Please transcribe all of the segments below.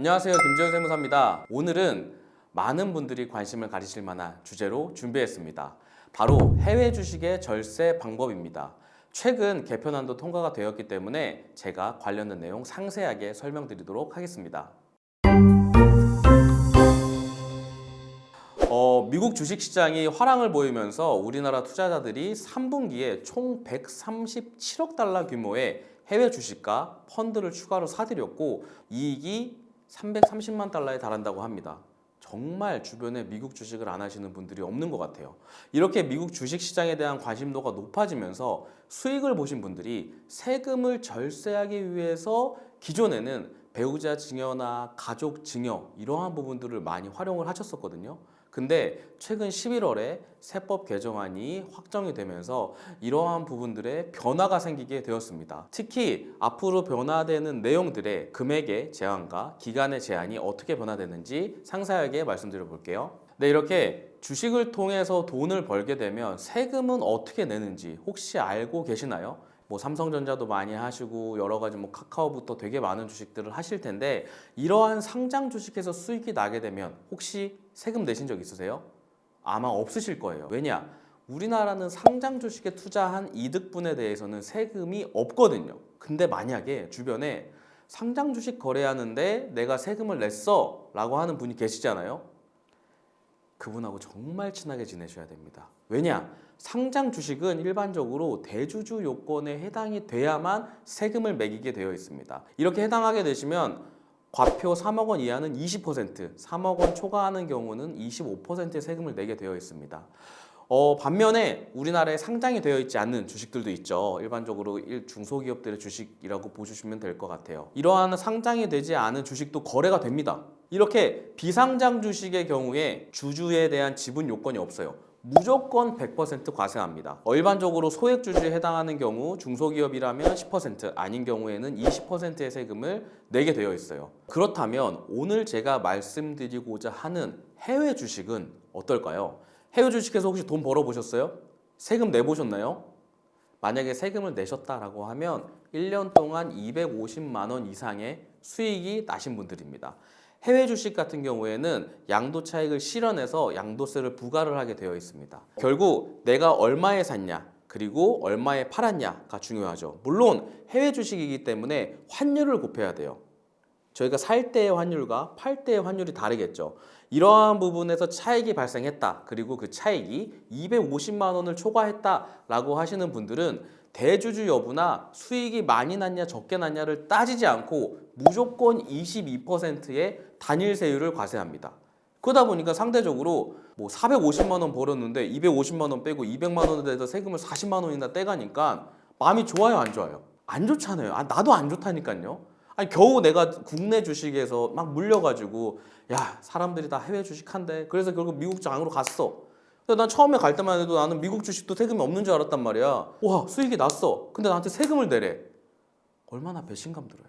안녕하세요. 김재훈 세무사입니다. 오늘은 많은 분들이 관심을 가지실 만한 주제로 준비했습니다. 바로 해외 주식의 절세 방법입니다. 최근 개편안도 통과가 되었기 때문에 제가 관련된 내용 상세하게 설명드리도록 하겠습니다. 어, 미국 주식 시장이 화랑을 보이면서 우리나라 투자자들이 3분기에 총 137억 달러 규모의 해외 주식과 펀드를 추가로 사들였고 이익이 330만 달러에 달한다고 합니다. 정말 주변에 미국 주식을 안 하시는 분들이 없는 것 같아요. 이렇게 미국 주식 시장에 대한 관심도가 높아지면서 수익을 보신 분들이 세금을 절세하기 위해서 기존에는 배우자 증여나 가족 증여 이러한 부분들을 많이 활용을 하셨었거든요. 근데 최근 11월에 세법 개정안이 확정이 되면서 이러한 부분들의 변화가 생기게 되었습니다. 특히 앞으로 변화되는 내용들의 금액의 제한과 기간의 제한이 어떻게 변화되는지 상세하게 말씀드려 볼게요. 네, 이렇게 주식을 통해서 돈을 벌게 되면 세금은 어떻게 내는지 혹시 알고 계시나요? 뭐 삼성전자도 많이 하시고 여러 가지 뭐 카카오부터 되게 많은 주식들을 하실 텐데 이러한 상장 주식에서 수익이 나게 되면 혹시 세금 내신 적 있으세요? 아마 없으실 거예요. 왜냐? 우리나라는 상장 주식에 투자한 이득분에 대해서는 세금이 없거든요. 근데 만약에 주변에 상장 주식 거래하는데 내가 세금을 냈어 라고 하는 분이 계시잖아요. 그분하고 정말 친하게 지내셔야 됩니다. 왜냐? 상장 주식은 일반적으로 대주주 요건에 해당이 돼야만 세금을 매기게 되어 있습니다. 이렇게 해당하게 되시면 과표 3억 원 이하는 20%, 3억 원 초과하는 경우는 25%의 세금을 내게 되어 있습니다. 어, 반면에 우리나라에 상장이 되어 있지 않는 주식들도 있죠. 일반적으로 일 중소기업들의 주식이라고 보시면 될 것 같아요. 이러한 상장이 되지 않은 주식도 거래가 됩니다. 이렇게 비상장 주식의 경우에 주주에 대한 지분 요건이 없어요. 무조건 100% 과세합니다. 어, 일반적으로 소액 주주에 해당하는 경우 중소기업이라면 10% 아닌 경우에는 20%의 세금을 내게 되어 있어요. 그렇다면 오늘 제가 말씀드리고자 하는 해외 주식은 어떨까요? 해외 주식에서 혹시 돈 벌어 보셨어요? 세금 내 보셨나요? 만약에 세금을 내셨다라고 하면 1년 동안 250만 원 이상의 수익이 나신 분들입니다. 해외 주식 같은 경우에는 양도 차익을 실현해서 양도세를 부과를 하게 되어 있습니다. 결국 내가 얼마에 샀냐 그리고 얼마에 팔았냐가 중요하죠. 물론 해외 주식이기 때문에 환율을 곱해야 돼요. 저희가 살 때의 환율과 팔 때의 환율이 다르겠죠. 이러한 부분에서 차익이 발생했다. 그리고 그 차익이 250만 원을 초과했다라고 하시는 분들은 대주주 여부나 수익이 많이 났냐 적게 났냐를 따지지 않고 무조건 22%의 단일 세율을 과세합니다. 그러다 보니까 상대적으로 뭐 450만 원 벌었는데 250만 원 빼고 200만 원에 대해서 세금을 40만 원이나 떼가니까 마음이 좋아요 안 좋아요? 안 좋잖아요. 아 나도 안 좋다니까요. 아니 겨우 내가 국내 주식에서 막 물려가지고 야 사람들이 다 해외 주식한대. 그래서 결국 미국 장으로 갔어. 난 처음에 갈 때만 해도 나는 미국 주식도 세금이 없는 줄 알았단 말이야. 와 수익이 났어. 근데 나한테 세금을 내래. 얼마나 배신감 들어요.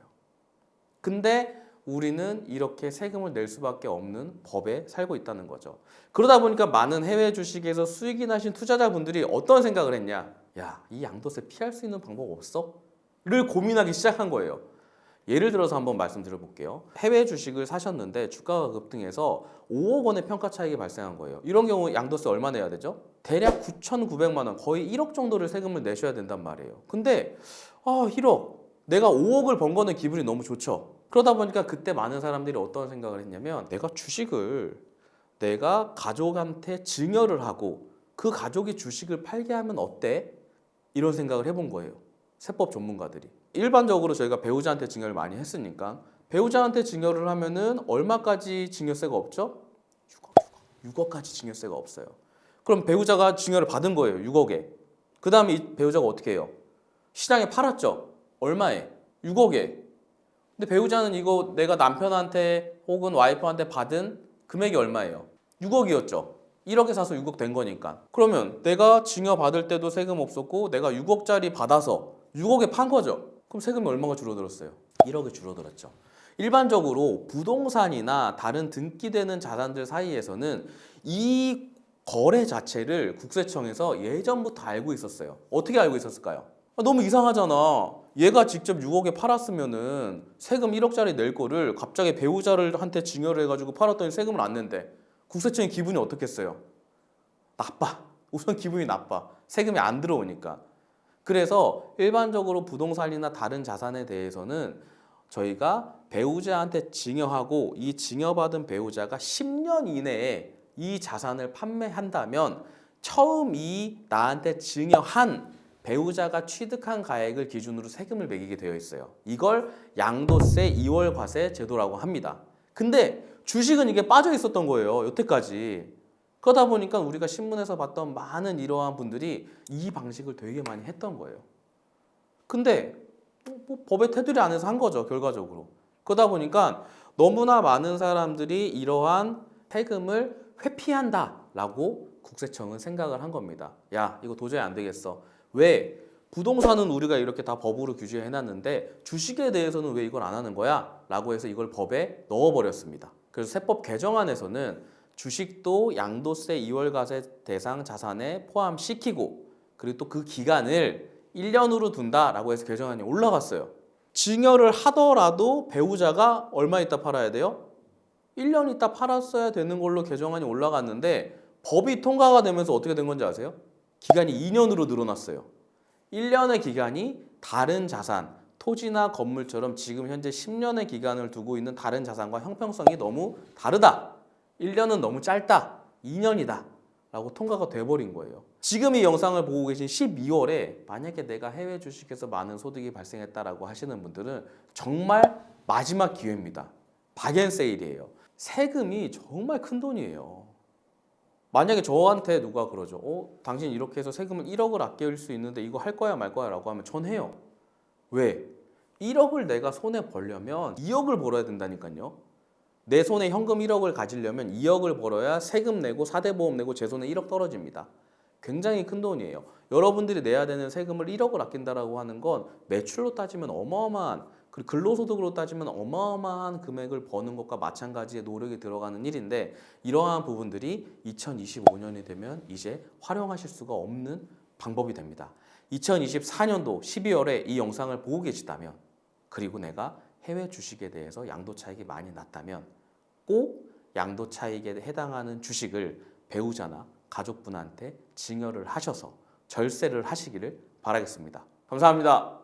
근데 우리는 이렇게 세금을 낼 수밖에 없는 법에 살고 있다는 거죠. 그러다 보니까 많은 해외 주식에서 수익이 나신 투자자분들이 어떤 생각을 했냐? 야, 이 양도세 피할 수 있는 방법 없어? 를 고민하기 시작한 거예요. 예를 들어서 한번 말씀드려 볼게요. 해외 주식을 사셨는데 주가가 급등해서 5억 원의 평가 차익이 발생한 거예요. 이런 경우 양도세 얼마 내야 되죠? 대략 9,900만 원, 거의 1억 정도를 세금을 내셔야 된단 말이에요. 근데 아, 1억. 내가 5억을 번 거는 기분이 너무 좋죠. 그러다 보니까 그때 많은 사람들이 어떤 생각을 했냐면 내가 주식을 내가 가족한테 증여를 하고 그 가족이 주식을 팔게 하면 어때? 이런 생각을 해본 거예요. 세법 전문가들이. 일반적으로 저희가 배우자한테 증여를 많이 했으니까 배우자한테 증여를 하면은 얼마까지 증여세가 없죠? 6억, 6억. 6억까지 증여세가 없어요. 그럼 배우자가 증여를 받은 거예요. 6억에. 그 다음에 이 배우자가 어떻게 해요? 시장에 팔았죠. 얼마에? 6억에. 근데 배우자는 이거 내가 남편한테 혹은 와이프한테 받은 금액이 얼마예요? 6억이었죠. 1억에 사서 6억 된 거니까. 그러면 내가 증여 받을 때도 세금 없었고 내가 6억짜리 받아서 6억에 판 거죠. 그럼 세금이 얼마가 줄어들었어요? 1억이 줄어들었죠. 일반적으로 부동산이나 다른 등기되는 자산들 사이에서는 이 거래 자체를 국세청에서 예전부터 알고 있었어요. 어떻게 알고 있었을까요? 아, 너무 이상하잖아. 얘가 직접 6억에 팔았으면은 세금 1억짜리 낼 거를 갑자기 배우자를 한테 증여를 해가지고 팔았더니 세금을 안 낸대. 국세청의 기분이 어떻겠어요? 나빠. 우선 기분이 나빠. 세금이 안 들어오니까. 그래서 일반적으로 부동산이나 다른 자산에 대해서는 저희가 배우자한테 증여하고 이 증여받은 배우자가 10년 이내에 이 자산을 판매한다면 처음 이 나한테 증여한 배우자가 취득한 가액을 기준으로 세금을 매기게 되어 있어요. 이걸 양도세 2월 과세 제도라고 합니다. 근데 주식은 이게 빠져 있었던 거예요. 여태까지. 그러다 보니까 우리가 신문에서 봤던 많은 이러한 분들이 이 방식을 되게 많이 했던 거예요. 근데 뭐, 뭐 법의 테두리 안에서 한 거죠, 결과적으로. 그러다 보니까 너무나 많은 사람들이 이러한 세금을 회피한다라고 국세청은 생각을 한 겁니다. 야, 이거 도저히 안 되겠어. 왜? 부동산은 우리가 이렇게 다 법으로 규제해 놨는데 주식에 대해서는 왜 이걸 안 하는 거야? 라고 해서 이걸 법에 넣어 버렸습니다. 그래서 세법 개정안에서는 주식도 양도세 2월 과세 대상 자산에 포함시키고 그리고 또 그 기간을 1년으로 둔다라고 해서 개정안이 올라갔어요. 증여를 하더라도 배우자가 얼마 있다 팔아야 돼요? 1년 있다 팔았어야 되는 걸로 개정안이 올라갔는데 법이 통과가 되면서 어떻게 된 건지 아세요? 기간이 2년으로 늘어났어요. 1년의 기간이 다른 자산, 토지나 건물처럼 지금 현재 10년의 기간을 두고 있는 다른 자산과 형평성이 너무 다르다. 1년은 너무 짧다. 2년이다. 라고 통과가 돼버린 거예요. 지금 이 영상을 보고 계신 12월에 만약에 내가 해외 주식에서 많은 소득이 발생했다라고 하시는 분들은 정말 마지막 기회입니다. 박앤세일이에요. 세금이 정말 큰 돈이에요. 만약에 저한테 누가 그러죠. 어, 당신 이렇게 해서 세금을 1억을 아낄 수 있는데 이거 할 거야 말 거야 라고 하면 전 해요. 왜? 1억을 내가 손에 벌려면 2억을 벌어야 된다니까요. 내 손에 현금 1억을 가지려면 2억을 벌어야 세금 내고 사대보험 내고 제 손에 1억 떨어집니다. 굉장히 큰 돈이에요. 여러분들이 내야 되는 세금을 1억을 아낀다라고 하는 건 매출로 따지면 어마어마한 그리고 근로소득으로 따지면 어마어마한 금액을 버는 것과 마찬가지의 노력이 들어가는 일인데 이러한 부분들이 2025년이 되면 이제 활용하실 수가 없는 방법이 됩니다. 2024년도 12월에 이 영상을 보고 계시다면 그리고 내가 해외 주식에 대해서 양도 차익이 많이 났다면 꼭 양도 차익에 해당하는 주식을 배우자나 가족분한테 증여를 하셔서 절세를 하시기를 바라겠습니다. 감사합니다.